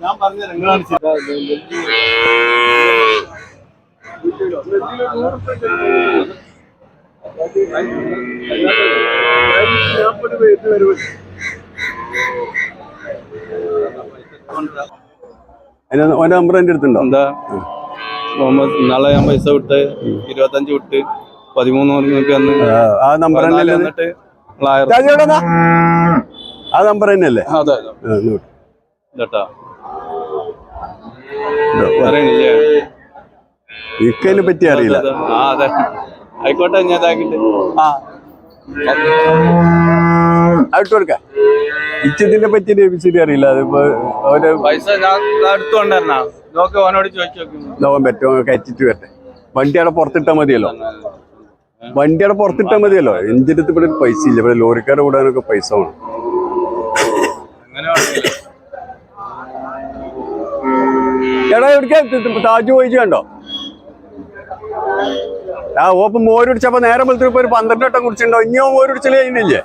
ഞാൻ പറഞ്ഞ നിങ്ങളാണ് ഓന്റെ നമ്പർ അടുത്തുണ്ടോ? എന്താ? നാളെ ഞാൻ പൈസ വിട്ട് ഇരുപത്തഞ്ച് വിട്ട് പതിമൂന്ന് അന്ന് ആ, നമ്പർ എന്നിട്ട് ആ നമ്പർ തന്നെയല്ലേ? ഇക്കതിനെ പറ്റി അറിയില്ല. ആയിക്കോട്ടെ ഞാൻ ഇതാക്കിട്ട് ആ. കൊടുക്ക. ഇച്ചതിനെ പറ്റി ശരി അറിയില്ല. അതിപ്പോ അവർ പൈസ ഞാൻ എടുത്തു കൊണ്ടുവരണ? നോക്ക് ഓനോട് ചോദിച്ചു നോക്കുന്നു ലോകം പറ്റോ കയറ്റിട്ട് വരട്ടെ. വണ്ടി അവിടെ പുറത്തിട്ടാ മതിയല്ലോ. വണ്ടി അവിടെ പുറത്തിട്ടാ മതിയല്ലോ. എന്തിന്റെ അടുത്ത് ഇവിടെ പൈസ ഇല്ല. ഇവിടെ ലോറിക്കാരെ കൂടാനൊക്കെ പൈസ വേണം. എടാ എവിടേക്കാ? താജ് പോയിച്ച് കണ്ടോ? ആ ഓപ്പ് മോരുടിച്ചപ്പോ നേരം പോലത്തെ ഇപ്പൊ ഒരു പന്ത്രണ്ട് വട്ടം കുടിച്ചിട്ടുണ്ടോ? ഇനിയോ മോരുടിച്ചൽ കഴിഞ്ഞില്ലേ?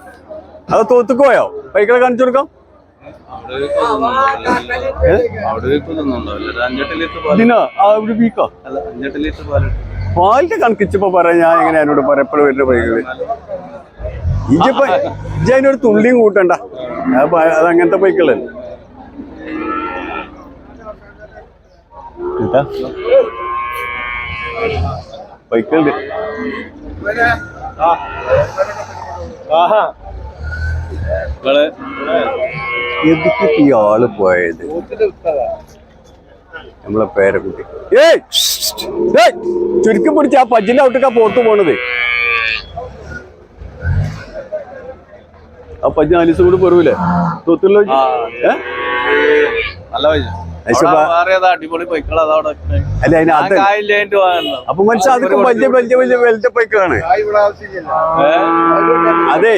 അത് തോത്തുക്കോയോ പൈക്കളെ കാണിച്ചു കൊടുക്കാം. അവിടെ. അവിടെ ഇതിനോ ഒരു വീക്കോ? അല്ല അഞ്ചെട്ട് ലിറ്റർ പാൽ പാലിന്റെ കണക്കിച്ചപ്പോ പറയാം ഞാൻ എങ്ങനെ എന്നോട് പറയാം എപ്പോഴും വരുന്ന പൈകൾ ഇജ്ജിപ്പോ ഇജ അതിനൊരു തുള്ളിയും കൂട്ടണ്ട. അത് അങ്ങനത്തെ പൈക്കൾ. കേട്ടാ പൈക്കളുണ്ട്. നിങ്ങൾ എതുക്ക് ഈ ആൾ പോയത്? നമ്മളെ പേരക്കുട്ടി. ഏയ്! ചുരുക്കി പിടിച്ച് ആ പജ്ജിന്റെ ഔട്ടൊക്കെ പോത്തു പോണത്. ആ പജ്ജ് നാലിസം കൂടി പൊറവില്ലേ അതവിടെ അല്ല അതിന് ആ അത് അപ്പൊ മനുഷ്യ അതൊക്കെ വലിയ വലിയ വലിയ വലുത പൈക്കളാണ് അതെ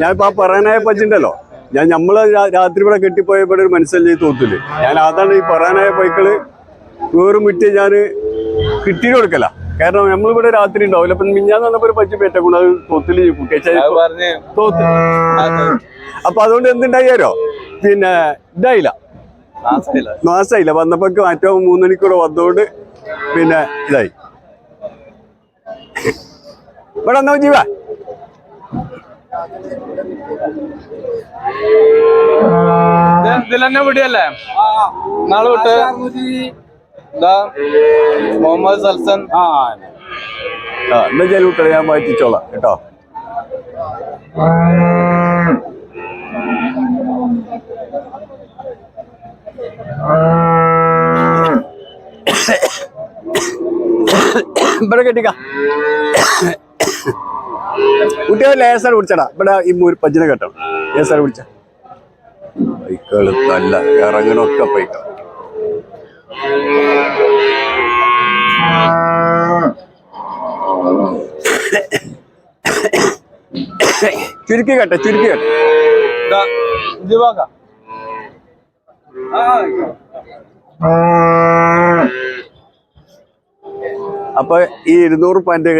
ഞാൻ ഇപ്പൊ ആ പറയാനായ പജ്ജുണ്ടല്ലോ. ഞാൻ നമ്മൾ രാത്രി ഇവിടെ കെട്ടിപ്പോയപ്പോഴൊരു മനസ്സിലായി തോത്തിൽ ഞാൻ അതാണ് ഈ പറയാനായ പൈക്കൾ വേറും വിറ്റ് ഞാൻ കിട്ടിയിട്ട് കൊടുക്കല. കാരണം നമ്മളിവിടെ രാത്രി ഉണ്ടാവില്ല. അപ്പൊ മിഞ്ഞാന്ന് വന്നപ്പോൾ ഒരു പജ്ജ് പേറ്റക്കൊണ്ട് അത് പറഞ്ഞ് തോത്ത്. അപ്പൊ അതുകൊണ്ട് എന്തുണ്ടായിരോ പിന്നെ ഇതായില്ല. മാസായില്ല വന്നപ്പോ മാറ്റോ മൂന്നണിക്കൂടെ വന്നോണ്ട് പിന്നെ ഇതായി. ഇവിടെ എന്നാ ജീവ? ഇതിലെന്നെ വിടിയല്ലേ? നാളെ വിട്ട്. മുഹമ്മദ് സൽസൻ. ആ എന്നാ ചെലവിട്ടേ ഞാൻ മാറ്റിച്ചോളാം കേട്ടോ. ഇവിടെ കെട്ടിക്ക. കുട്ടികൾ ലേസർ പിടിച്ചടാ. ഇവിടെ ഈ പജ്ജിനെ കെട്ടണം ലേസർ പിടിച്ച. പൈക്കൾ നല്ല ഇറങ്ങണൊക്കെ പൈക്കൾ ചുരുക്കി കട്ടെ ചുരുക്കി കട്ടെ. അപ്പൊ ഈ ഇരുന്നൂറ് പാന്റെ.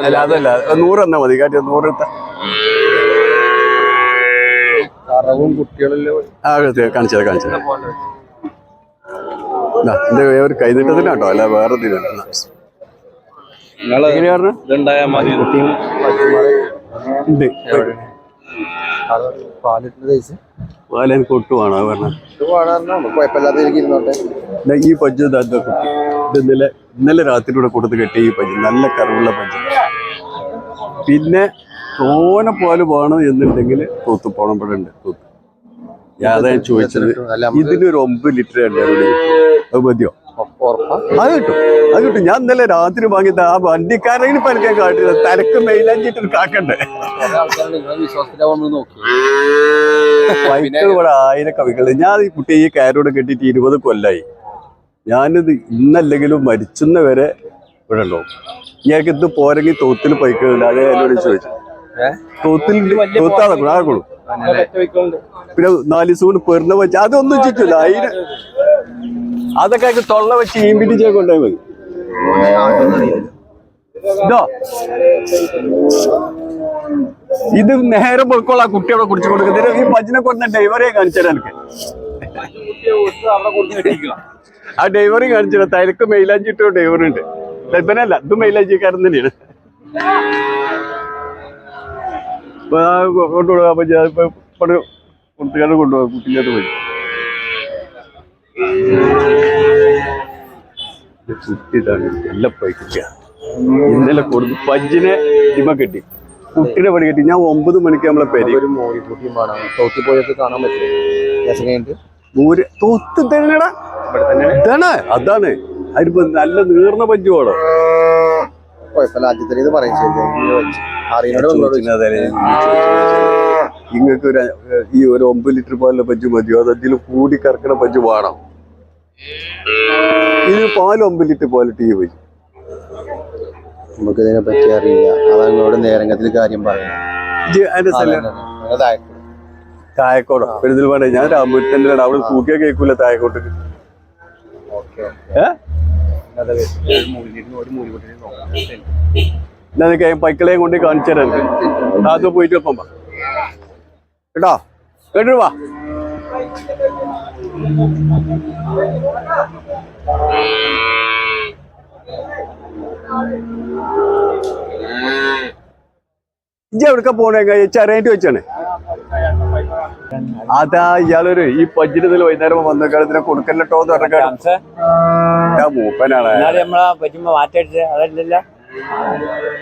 അല്ല അതല്ല നൂറ് എന്നാ മതി കാട്ടി നൂറ് ആ കാണിച്ചത് കാണിച്ചത് എന്റെ ഒരു കൈനീട്ടത്തിനാട്ടോ അല്ല വേറെ ഇതിനാ. നിങ്ങൾ ഉണ്ട്. പാലൻ കൊട്ടുവാണോ പറഞ്ഞ. ഈ പജ്ജ് ഇന്നലെ ഇന്നലെ രാത്രിയുടെ കൊടുത്ത് കെട്ടിയ ഈ പജ്ജ് നല്ല കറിവുള്ള പജ്ജ് പിന്നെ തോനെ പോലെ പോകണം എന്നുണ്ടെങ്കിൽ തൂത്ത് പോണം. ഇവിടെ ഉണ്ട് തൂത്ത്. ഞാൻ ചോദിച്ചത്. ഇതിന് ഒരു ഇതിനൊരു ഒമ്പത് ലിറ്റർ ഉണ്ട് അത് മതിയോ? അത് കിട്ടും. അത് കിട്ടും. ഞാൻ ഇന്നലെ രാത്രി വാങ്ങിയത് ആ വണ്ടിക്കാരെങ്കിലും പരിക്കാൻ കാട്ടില്ല. തലക്ക് മെയിലാഞ്ചിട്ട് കാക്കണ്ടേ വൈക്കൾ ഇവിടെ ആയിരം കവികൾ ഞാൻ ഈ കുട്ടി ഈ കയറോട് കെട്ടിട്ട് ഇരുപത് കൊല്ലായി. ഞാനിത് ഇന്നല്ലെങ്കിലും മരിച്ചുന്ന വരെ ഇവിടെ ഉണ്ടാവും ഇയാൾക്ക് ഇത് പോരെങ്കിൽ തോത്തിൽ പൈക്കുന്നുണ്ട് അതേ എന്നോട് ചോദിച്ചു. തോത്തിൽ തോത്താതെ ആകുള്ളൂ പിന്നെ നാല് ദിവസം കൊണ്ട് പെരുന്ന വെച്ചാൽ അതൊന്നും ചിറ്റില്ല അതിന് അതൊക്കെ തൊള്ള വെച്ച് ഈമ്പിട്ട് ചെയ്യാൻ കൊണ്ടുപോയി മതി ഇതോ. നേരെ പൊക്കോളാ കുട്ടിയോടെ കുടിച്ചു കൊടുക്കുന്നത് ഈ പജിനെ കൊടുത്ത ഡ്രൈവറെ കാണിച്ചാൽ എനിക്ക്. ആ ഡ്രൈവറെ കാണിച്ചാൽ തലക്ക് മെയിലാഞ്ചിട്ടോ ഡ്രൈവർ ഉണ്ട്. ഇവനല്ല ഇത് മെയിലാഞ്ചിക്കാരൻ തന്നെയാണ്. കൊണ്ടുപോകാം അപ്പൊ ഞാൻ ഇപ്പൊ കൊണ്ടുപോകാം കുട്ടിന്റെ പോയി. കുട്ടി ഇതാണ് പോയി കിട്ടിയ ഇന്നലെ കൊടുത്തു പഞ്ചിനെ ഇമ കെട്ടി. കുട്ടിനെ പണി കെട്ടി. ഞാൻ ഒമ്പത് മണിക്ക് നമ്മളെ പേര്. പാടാം. തോത്തി തന്നെടാ. ഇതാണ് അതാണ്. അതിപ്പോ നല്ല നീർന്ന പഞ്ചു വേണോ ഇങ്ങക്ക് ഒരു ഈ ഒരു ഒമ്പത് ലിറ്റർ പാലിലെ പഞ്ചു മതിയോ? അത് അതിൽ കൂടി കറക്കണ പഞ്ചു വേണം? ഇതിന് പാൽ ഒമ്പത് ലിറ്റർ ടീ പോയി നമുക്ക് ഇതിനെ പറ്റി അറിയില്ല. അതാണ് നിങ്ങളോട് നേരങ്ങത്തിൽ കാര്യം പറയുന്നത് ഇത് തായക്കോടോ പെരുതിൽ വേണ്ട ഞാൻ രാമൂരത്തന്നെ അവിടെ തൂക്കിയാ കേൾക്കൂല തായക്കോട്ട് പൈക്കളെയും കൊണ്ട് കാണിച്ചു തരാം. അത് പോയിട്ട് ഒപ്പം കേട്ടോ? കേട്ടോ വാ. ഇജ്ജ് എവിടക്ക പോണേ? ചെറിയായിട്ട് വെച്ചാണ്. അതാ ഇയാളൊരു ഈ പഞ്ചിരത്തിൽ വൈകുന്നേരം വന്ന കാലത്തിനെ കൊടുക്കല്ലോ എന്ന് പറഞ്ഞ ഞാൻ മൂപ്പനാണ്.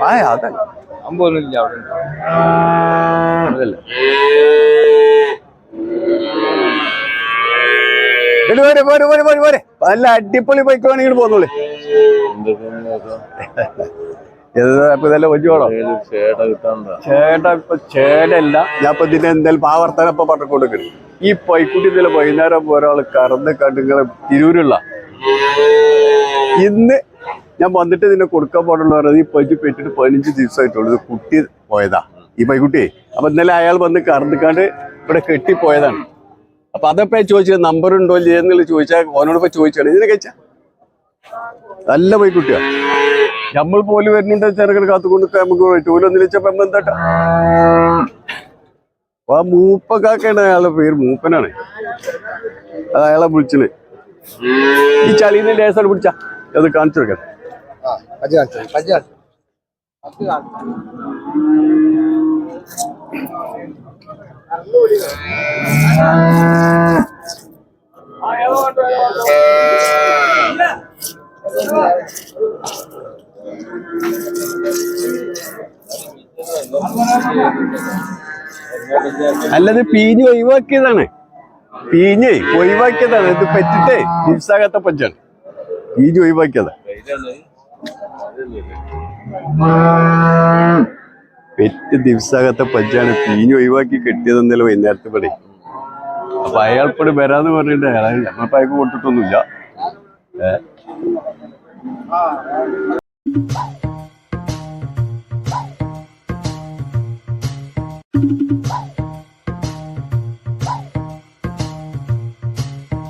ആ അതല്ല. അവിടെ. അതല്ല. പോരെ പോരെ പോരെ പോരെ പോരെ നല്ല അടിപൊളി ബൈക്ക് വേണമെങ്കിൽ പോന്നോളൂ. ഇതെല്ലാം ചേട്ടാ ഇപ്പൊ ചേടല്ല ഞാൻ ഇപ്പൊ ഇതിന്റെ എന്തായാലും പാവർത്തനം ഇപ്പൊ പറഞ്ഞു കൊടുക്കണം. ഈ പൈക്കുട്ടി ഇതിലെ വൈകുന്നേരം ഒരാൾ കറന്ന് കണ്ടുങ്ങളെ തിരൂരുള്ള. ഇന്ന് ഞാൻ വന്നിട്ട് ഇതിനെ കൊടുക്കാൻ പാടുള്ളൂ പറഞ്ഞത് ഈ പൈക്ക് പെറ്റിട്ട് പതിനഞ്ച് ദിവസമായിട്ടുള്ളൂ. ഇത് കുട്ടി പോയതാ. ഈ പൈക്കുട്ടി അപ്പൊ ഇന്നലെ അയാൾ വന്ന് കറന്നിക്കാണ്ട് ഇവിടെ കെട്ടിപ്പോയതാണ്. അപ്പൊ അതപ്പോ ചോദിച്ചത് നമ്പർ ഉണ്ടോ ഇല്ലേ എന്നുള്ള ചോദിച്ചാൽ ഓനോട് ഇപ്പൊ ചോദിച്ചാണ്. ഇതിനെ കഴിച്ച നല്ല പൈക്കുട്ടിയാ നമ്മൾ പോലും വരുന്നുണ്ട് ചെറുകൾ കാത്തുകൊണ്ട് നമുക്ക് ടൂലൊന്നും വെച്ചപ്പോ എന്താട്ടാ? ആ മൂപ്പക്കാക്കേണ്ട അയാളുടെ പേര്. മൂപ്പനാണ്. അത് അയാളെ വിളിച്ചത്. ഈ ചളിന്ന് ലേസാണ് പിടിച്ച. അത് കാണിച്ചു കൊടുക്കാം. അല്ലത് പീഞ്ഞ് ഒഴിവാക്കിയതാണ്. പീഞ്ഞ് ഒഴിവാക്കിയതാണ്. ഇത് പറ്റിട്ടേ ദിവസാകത്ത പഞ്ചാണ്. പീഞ്ഞ് ഒഴിവാക്കിയതാ പെറ്റ് ദിവസാകത്ത പറ്റിയാണ് തീഞ്ഞ് ഒഴിവാക്കി കെട്ടിയതെന്നല്ല വൈകുന്നേരത്തെ പടി അപ്പൊ അയാൾ ഇപ്പോഴും വരാന്ന് പറഞ്ഞിട്ട് അയാൾ നമ്മളിപ്പോ അയാൾക്ക് കൊടുത്തിട്ടൊന്നുമില്ല. ഏ?